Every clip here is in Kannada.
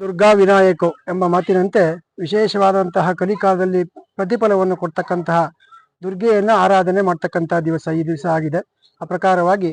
ದುರ್ಗಾ ವಿನಾಯಕೋ ಎಂಬ ಮಾತಿನಂತೆ ವಿಶೇಷವಾದಂತಹ ಕಲಿಕಾಲದಲ್ಲಿ ಪ್ರತಿಫಲವನ್ನು ಕೊಡ್ತಕ್ಕಂತಹ ದುರ್ಗೆಯನ್ನು ಆರಾಧನೆ ಮಾಡ್ತಕ್ಕಂತಹ ದಿವಸ ಈ ದಿವಸ ಆಗಿದೆ. ಆ ಪ್ರಕಾರವಾಗಿ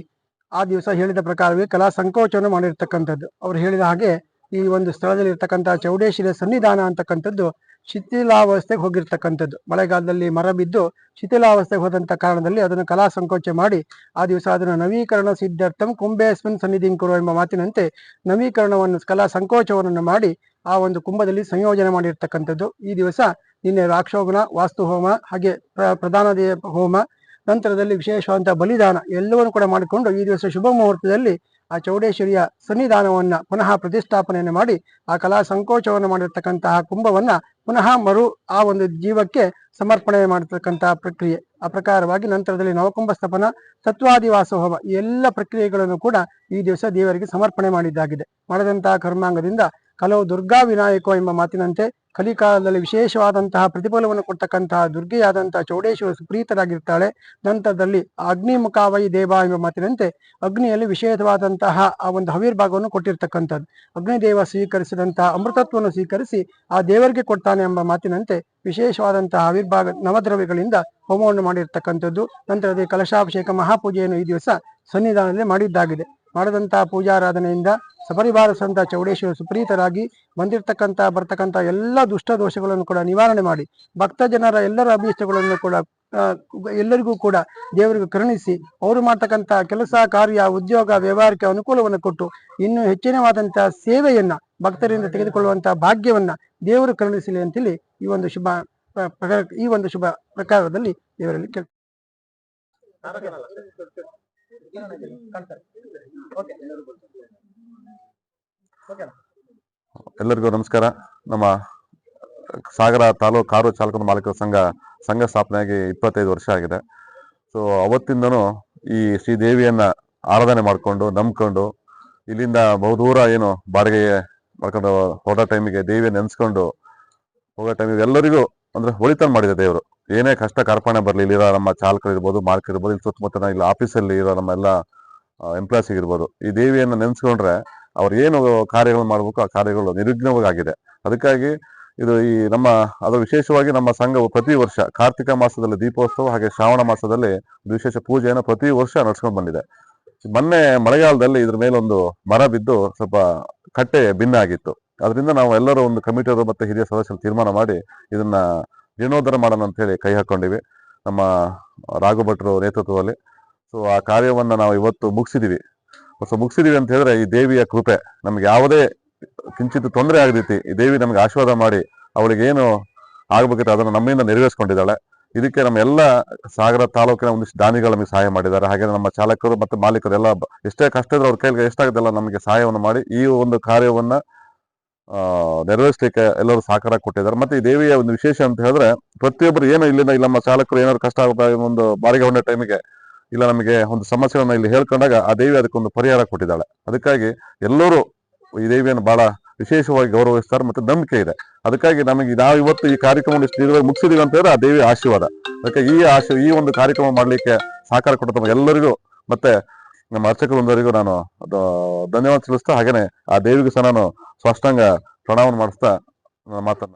ಆ ದಿವಸ ಹೇಳಿದ ಪ್ರಕಾರವೇ ಕಲಾ ಸಂಕೋಚವನ್ನು ಮಾಡಿರ್ತಕ್ಕಂಥದ್ದು. ಅವ್ರು ಹೇಳಿದ ಹಾಗೆ ಈ ಒಂದು ಸ್ಥಳದಲ್ಲಿ ಇರ್ತಕ್ಕಂತಹ ಚೌಡೇಶ್ವರಿಯ ಸನ್ನಿಧಾನ ಅಂತಕ್ಕಂಥದ್ದು ಶಿಥಿಲಾವಸ್ಥೆಗೆ ಹೋಗಿರ್ತಕ್ಕಂಥದ್ದು. ಮಳೆಗಾಲದಲ್ಲಿ ಮರ ಬಿದ್ದು ಶಿಥಿಲಾವಸ್ಥೆಗೆ ಹೋದಂಥ ಕಾರಣದಲ್ಲಿ ಅದನ್ನು ಕಲಾ ಸಂಕೋಚ ಮಾಡಿ ಆ ದಿವಸ ಅದನ್ನು ನವೀಕರಣ ಸಿದ್ಧಾರ್ಥಂ ಕುಂಭೇಸ್ಮಿನ್ ಸನ್ನಿಧಿಂಕರು ಎಂಬ ಮಾತಿನಂತೆ ನವೀಕರಣವನ್ನು, ಕಲಾ ಸಂಕೋಚವನ್ನು ಮಾಡಿ ಆ ಒಂದು ಕುಂಭದಲ್ಲಿ ಸಂಯೋಜನೆ ಮಾಡಿರ್ತಕ್ಕಂಥದ್ದು. ಈ ದಿವಸ ನಿನ್ನೆ ರಾಕ್ಷೋಗನ ವಾಸ್ತು ಹೋಮ ಹಾಗೆ ಪ್ರ- ಪ್ರಧಾನ ಹೋಮ, ನಂತರದಲ್ಲಿ ವಿಶೇಷವಾದಂತಹ ಬಲಿದಾನ ಎಲ್ಲವನ್ನು ಕೂಡ ಮಾಡಿಕೊಂಡು ಈ ದಿವಸ ಶುಭ ಮುಹೂರ್ತದಲ್ಲಿ ಆ ಚೌಡೇಶ್ವರಿಯ ಸನ್ನಿಧಾನವನ್ನು ಪುನಃ ಪ್ರತಿಷ್ಠಾಪನೆಯನ್ನು ಮಾಡಿ ಆ ಕಲಾ ಸಂಕೋಚವನ್ನು ಮಾಡಿರ್ತಕ್ಕಂತಹ ಕುಂಭವನ್ನ ಪುನಃ ಮರು ಆ ಒಂದು ಜೀವಕ್ಕೆ ಸಮರ್ಪಣೆ ಮಾಡತಕ್ಕಂತಹ ಪ್ರಕ್ರಿಯೆ. ಆ ಪ್ರಕಾರವಾಗಿ ನಂತರದಲ್ಲಿ ನವಕುಂಭ ಸ್ಥಾಪನ ತತ್ವಾದಿವಾಸ ಹೋಮ ಈ ಎಲ್ಲ ಪ್ರಕ್ರಿಯೆಗಳನ್ನು ಕೂಡ ಈ ದಿವಸ ದೇವರಿಗೆ ಸಮರ್ಪಣೆ ಮಾಡಿದ್ದಾಗಿದೆ. ಮಾಡಿದಂತಹ ಕರ್ಮಾಂಗದಿಂದ ಕಲವು ದುರ್ಗಾ ವಿನಾಯಕ ಎಂಬ ಮಾತಿನಂತೆ ಕಲಿಕಾಲದಲ್ಲಿ ವಿಶೇಷವಾದಂತಹ ಪ್ರತಿಫಲವನ್ನು ಕೊಡ್ತಕ್ಕಂತಹ ದುರ್ಗೆಯಾದಂತಹ ಚೌಡೇಶ್ವರ ಸುಪ್ರೀತರಾಗಿರ್ತಾಳೆ. ನಂತರದಲ್ಲಿ ಅಗ್ನಿಮುಖಾವಯಿ ದೇವ ಎಂಬ ಮಾತಿನಂತೆ ಅಗ್ನಿಯಲ್ಲಿ ವಿಶೇಷವಾದಂತಹ ಆ ಒಂದು ಹವಿರ್ಭಾಗವನ್ನು ಕೊಟ್ಟಿರ್ತಕ್ಕಂಥದ್ದು. ಅಗ್ನಿದೇವ ಸ್ವೀಕರಿಸಿದಂತಹ ಅಮೃತತ್ವವನ್ನು ಸ್ವೀಕರಿಸಿ ಆ ದೇವರಿಗೆ ಕೊಡ್ತಾನೆ ಎಂಬ ಮಾತಿನಂತೆ ವಿಶೇಷವಾದಂತಹ ಆವಿರ್ಭಾಗ ನವದ್ರವ್ಯಗಳಿಂದ ಹೋಮವನ್ನು ಮಾಡಿರ್ತಕ್ಕಂಥದ್ದು. ನಂತರದಲ್ಲಿ ಕಲಶಾಭಿಷೇಕ ಮಹಾಪೂಜೆಯನ್ನು ಈ ದಿವಸ ಸನ್ನಿಧಾನದಲ್ಲಿ ಮಾಡಿದ್ದಾಗಿದೆ. ಮಾಡಿದಂತಹ ಪೂಜಾರಾಧನೆಯಿಂದ ಸಪರಿವಾರ ಸಂತ ಚೌಡೇಶ್ವರ ಸುಪ್ರೀತರಾಗಿ ಬಂದಿರತಕ್ಕಂಥ, ಬರ್ತಕ್ಕಂಥ ಎಲ್ಲ ದುಷ್ಟ ದೋಷಗಳನ್ನು ಕೂಡ ನಿವಾರಣೆ ಮಾಡಿ, ಭಕ್ತ ಜನರ ಎಲ್ಲರ ಅಭೀಷ್ಟಗಳನ್ನು ಕೂಡ ಎಲ್ಲರಿಗೂ ಕೂಡ ದೇವರಿಗೆ ಕರುಣಿಸಿ, ಅವರು ಮಾಡ್ತಕ್ಕಂಥ ಕೆಲಸ, ಕಾರ್ಯ, ಉದ್ಯೋಗ, ವ್ಯವಹಾರಕ್ಕೆ ಅನುಕೂಲವನ್ನು ಕೊಟ್ಟು, ಇನ್ನೂ ಹೆಚ್ಚಿನವಾದಂತಹ ಸೇವೆಯನ್ನ, ಭಕ್ತರಿಂದ ತೆಗೆದುಕೊಳ್ಳುವಂತಹ ಭಾಗ್ಯವನ್ನ ದೇವರು ಕರುಣಿಸಲಿ ಅಂತೇಳಿ ಈ ಒಂದು ಶುಭ ಈ ಒಂದು ಶುಭ ಪ್ರಕಾರದಲ್ಲಿ ದೇವರಲ್ಲಿ ಕೇಳ್ತಾರೆ ಎಲ್ಲರಿಗೂ ನಮಸ್ಕಾರ. ನಮ್ಮ ಸಾಗರ ತಾಲೂಕು ಕಾರು ಚಾಲಕನ ಮಾಲೀಕರ ಸಂಘ ಸಂಘ ಸ್ಥಾಪನೆಯಾಗಿ ಇಪ್ಪತ್ತೈದು ವರ್ಷ ಆಗಿದೆ. ಸೊ ಅವತ್ತಿಂದನೂ ಈ ಶ್ರೀದೇವಿಯನ್ನ ಆರಾಧನೆ ಮಾಡಿಕೊಂಡು ನಂಬ್ಕೊಂಡು ಇಲ್ಲಿಂದ ಬಹುದೂರ ಏನು ಬಾಡಿಗೆ ಮಾಡ್ಕೊಂಡು ಹೊರಟ ಟೈಮಿಗೆ ದೇವಿಯನ್ನು ನೆನೆಸ್ಕೊಂಡು ಹೋಗೋ ಟೈಮಿಗೆ ಎಲ್ಲರಿಗೂ ಅಂದ್ರೆ ಒಳಿತನ ಮಾಡಿದೆ ದೇವರು. ಏನೇ ಕಷ್ಟ ಕಾರ್ಪಣೆ ಬರಲಿ, ಇಲ್ಲಿರೋ ನಮ್ಮ ಚಾಲಕರು ಇರ್ಬೋದು ಮಾರ್ಕ್ ಇರ್ಬೋದು ಇಲ್ಲಿ ಸುತ್ತಮುತ್ತ ಇಲ್ಲಿ ಆಫೀಸಲ್ಲಿ ಇರೋ ನಮ್ಮೆಲ್ಲ ಎಂಪ್ಲಾಯ್ಸ್ ಇರ್ಬೋದು. ಈ ದೇವಿಯನ್ನು ನೆನೆಸ್ಕೊಂಡ್ರೆ ಅವ್ರು ಏನು ಕಾರ್ಯಗಳು ಮಾಡಬೇಕು, ಆ ಕಾರ್ಯಗಳು ನಿರ್ವಿಘ್ನವಾಗಿ ಆಗಿದೆ ಅದಕ್ಕಾಗಿ ಇದು ಈ ನಮ್ಮ, ಅದು ವಿಶೇಷವಾಗಿ ನಮ್ಮ ಸಂಘವು ಪ್ರತಿ ವರ್ಷ ಕಾರ್ತಿಕ ಮಾಸದಲ್ಲಿ ದೀಪೋತ್ಸವ ಹಾಗೆ ಶ್ರಾವಣ ಮಾಸದಲ್ಲಿ ವಿಶೇಷ ಪೂಜೆಯನ್ನು ಪ್ರತಿ ವರ್ಷ ನಡ್ಸ್ಕೊಂಡು ಬಂದಿದೆ. ಮೊನ್ನೆ ಮಳೆಗಾಲದಲ್ಲಿ ಇದ್ರ ಮೇಲೊಂದು ಮರ ಬಿದ್ದು ಸ್ವಲ್ಪ ಕಟ್ಟೆ ಭಿನ್ನ ಆಗಿತ್ತು. ಅದರಿಂದ ನಾವು ಎಲ್ಲರೂ ಒಂದು ಕಮಿಟಿಯವರು ಮತ್ತೆ ಹಿರಿಯ ಸದಸ್ಯರು ತೀರ್ಮಾನ ಮಾಡಿ ಇದನ್ನ ಜೀರ್ಣೋದ್ಧಾರ ಮಾಡೋಣ ಅಂತ ಹೇಳಿ ಕೈ ಹಾಕೊಂಡಿವಿ. ನಮ್ಮ ರಾಘು ಭಟ್ರು ನೇತೃತ್ವದಲ್ಲಿ. ಸೊ ಆ ಕಾರ್ಯವನ್ನು ನಾವು ಇವತ್ತು ಮುಗಿಸಿದೀವಿ. ಸೊ ಮುಗಿಸಿದೀವಿ ಅಂತ ಹೇಳಿದ್ರೆ ಈ ದೇವಿಯ ಕೃಪೆ ನಮ್ಗೆ ಯಾವುದೇ ಕಿಂಚಿತ್ ತೊಂದರೆ ಆಗದೈತಿ ಈ ದೇವಿ ನಮ್ಗೆ ಆಶೀರ್ವಾದ ಮಾಡಿ ಅವಳಿಗೆ ಏನು ಆಗಬೇಕಿತ್ತು ಅದನ್ನು ನಮ್ಮಿಂದ ನೆರವೇರಿಸ್ಕೊಂಡಿದ್ದಾಳೆ. ಇದಕ್ಕೆ ನಮ್ಮ ಎಲ್ಲ ಸಾಗರ ತಾಲೂಕಿನ ಒಂದಿಷ್ಟು ದಾನಿಗಳು ನಮಗೆ ಸಹಾಯ ಮಾಡಿದ್ದಾರೆ. ಹಾಗೆ ನಮ್ಮ ಚಾಲಕರು ಮತ್ತು ಮಾಲೀಕರು ಎಲ್ಲ ಎಷ್ಟೇ ಕಷ್ಟ ಇದ್ರೆ ಅವ್ರ ಕೈಗೆ ಎಷ್ಟಾಗುತ್ತಲ್ಲ ನಮಗೆ ಸಹಾಯವನ್ನು ಮಾಡಿ ಈ ಒಂದು ಕಾರ್ಯವನ್ನ ನೆರವೇರಿಸಲಿಕ್ಕೆ ಎಲ್ಲರೂ ಸಹಕಾರ ಕೊಟ್ಟಿದ್ದಾರೆ. ಮತ್ತೆ ಈ ದೇವಿಯ ಒಂದು ವಿಶೇಷ ಅಂತ ಹೇಳಿದ್ರೆ, ಪ್ರತಿಯೊಬ್ಬರು ಏನು ಇಲ್ಲಿಂದ ಇಲ್ಲ, ನಮ್ಮ ಚಾಲಕರು ಏನಾದ್ರು ಕಷ್ಟ ಆಗುತ್ತಾ ಒಂದು ಬಾರಿಗೆ ಹೊಂಡ ಟೈಮಿಗೆ ಇಲ್ಲ, ನಮಗೆ ಒಂದು ಸಮಸ್ಯೆಗಳನ್ನ ಇಲ್ಲಿ ಹೇಳ್ಕೊಂಡಾಗ ಆ ದೇವಿ ಅದಕ್ಕೊಂದು ಪರಿಹಾರ ಕೊಟ್ಟಿದ್ದಾಳೆ. ಅದಕ್ಕಾಗಿ ಎಲ್ಲರೂ ಈ ದೇವಿಯನ್ನು ಬಹಳ ವಿಶೇಷವಾಗಿ ಗೌರವಿಸ್ತಾರೆ ಮತ್ತೆ ನಂಬಿಕೆ ಇದೆ. ಅದಕ್ಕಾಗಿ ನಮಗೆ ನಾವು ಇವತ್ತು ಈ ಕಾರ್ಯಕ್ರಮವನ್ನು ಇಷ್ಟು ಮುಗಿಸಿದೀವಿ ಅಂತ ಹೇಳಿದ್ರೆ ಆ ದೇವಿ ಆಶೀರ್ವಾದ. ಅದಕ್ಕೆ ಈ ಆಶೀರ್ ಈ ಒಂದು ಕಾರ್ಯಕ್ರಮ ಮಾಡಲಿಕ್ಕೆ ಸಹಕಾರ ಕೊಟ್ಟ ಎಲ್ಲರಿಗೂ, ಮತ್ತೆ ನಮ್ಮ ಅರ್ಚಕರೊಂದರಿಗೂ ನಾನು ಧನ್ಯವಾದ ತಿಳಿಸ್ತಾ ಹಾಗೇನೆ ಆ ದೇವಿಗೂ ಸಹ ನಾನು ಸ್ಪಷ್ಟಾಂಗ ಪ್ರಣಾಮನ ಮಾಡಿಸ್ತಾ ಮಾತನ್ನ